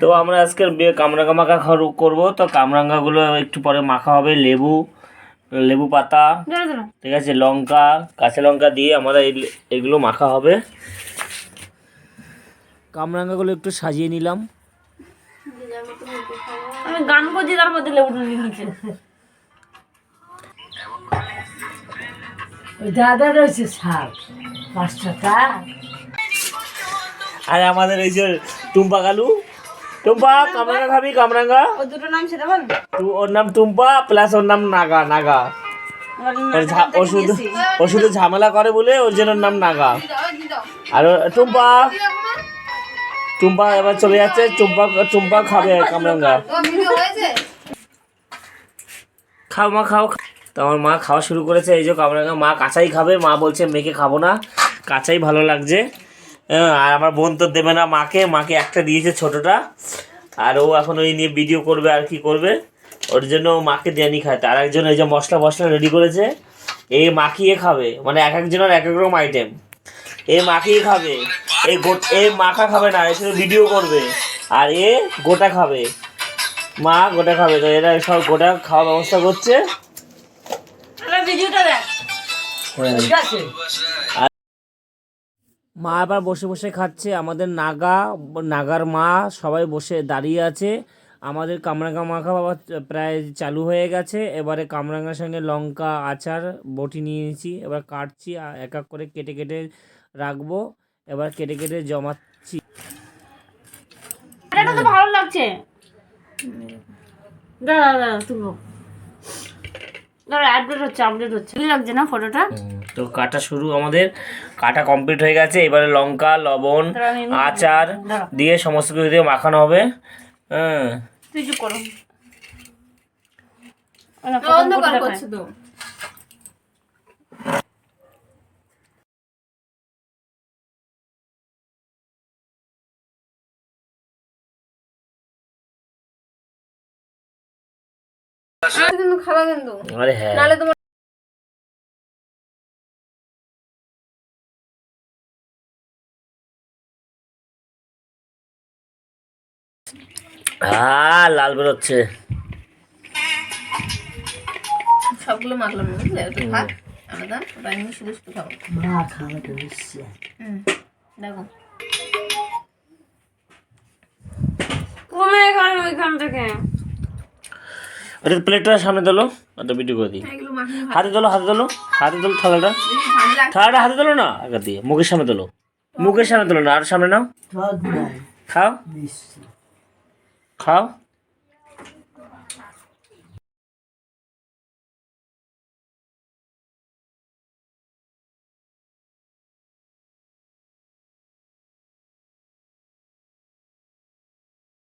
তো আমরা আজকের বে- কামরাঙ্গা মাখা করব। তো কামরাঙ্গাগুলো একটু পরে মাখা হবে। লেবু লেবু পাতা ঠিক আছে লঙ্কা কাঁচা লঙ্কা দিয়ে আমরা এগুলো মাখা হবে। কামরাঙ্গাগুলো একটু সাজিয়ে নিলাম। আমি গান করছি উঠে নিচে ওই দাদা রয়েছে পাঁচ আর আমাদের এই যে টুম্পা কালু। টুম্পা কামরাঙ্গা খাবি কামরাঙ্গা? ওই দুটো নাম সেটা বল ওর নাম টুম্পা প্লাস ওর নাম নাগা নাগা। ও শুধু ও শুধু ঝামেলা করে বলে ওর জন্য নাম নাগা। আর টুম্পা। টুম্পা এবার চলে যাচ্ছে টুম্পা টুম্পা খাবে কামরাঙ্গা। খাও মা খাও। তো আমার মা খাওয়া শুরু করেছে এই যে কামরাঙ্গা মা কাঁচাই খাবে মা বলছে মেখে খাব না কাঁচাই ভালো লাগছে। আর আমার বোন তো দেবে না মাকে মাকে একটা দিয়েছে ছোটটা। আর ও এখন ওই নিয়ে ভিডিও করবে আর কি করবে। ওর জন্য ও মাকে দেয়নি খাইতে আর একজন এই যে মশলা মশলা রেডি করেছে এই মাখিয়ে খাবে। মানে এক একজনের এক এক রকম আইটেম এ মাখিয়ে খাবে। এই গোট এ মাখা খাবে না এ শুধু ভিডিও করবে। আর এ গোটা খাবে। মা গোটা খাবে। তো এরা সব গোটা খাওয়ার ব্যবস্থা করছে। ভিডিওটা দেখ। মা আবার বসে বসে খাচ্ছে। আমাদের নাগা নাগার মা সবাই বসে দাঁড়িয়ে আছে। আমাদের কামরাঙ্গা মাখা বাবা প্রায় চালু হয়ে গেছে। এবারে কামরাঙ্গার সঙ্গে লঙ্কা আচার বটি নিয়েছি। এবার কাটছি এক এক করে কেটে কেটে রাখব। এবার কেটে কেটে জমাচ্ছি। এটা তো ভালো লাগছে। দাদা দাদা আপডেট হচ্ছে আপডেট হচ্ছে। ভালো লাগছে না ফটোটা তো কাটা শুরু আমাদের। কাটা কমপ্লিট হয়ে গেছে। এবারে লঙ্কা লবণ আচার দিয়ে সমস্ত কিছু দিয়ে মাখানো হবে। হ্যাঁ। চুপ করো। ওই না, প্রথম হ্যাঁ লাল বেরোচ্ছে। সবগুলো মাখলাম বুঝলে আলাদা ওটা আমি শুধু শুধু খাব। মা খাওয়াটা দিচ্ছে হুম দেখো। কমে গেল ওইখান থেকে। ওটা প্লেটটা সামনে ওটা ভিডিও করে দিই। হাতে তোলো হাতে তোলো হাতে তোলো থালাটা। থালাটা হাতে তোলো না? আগে দিয়ে মুখের সামনে তোলো। মুখের সামনে তোলো না আর সামনে নাও। খাও। দিচ্ছে খাও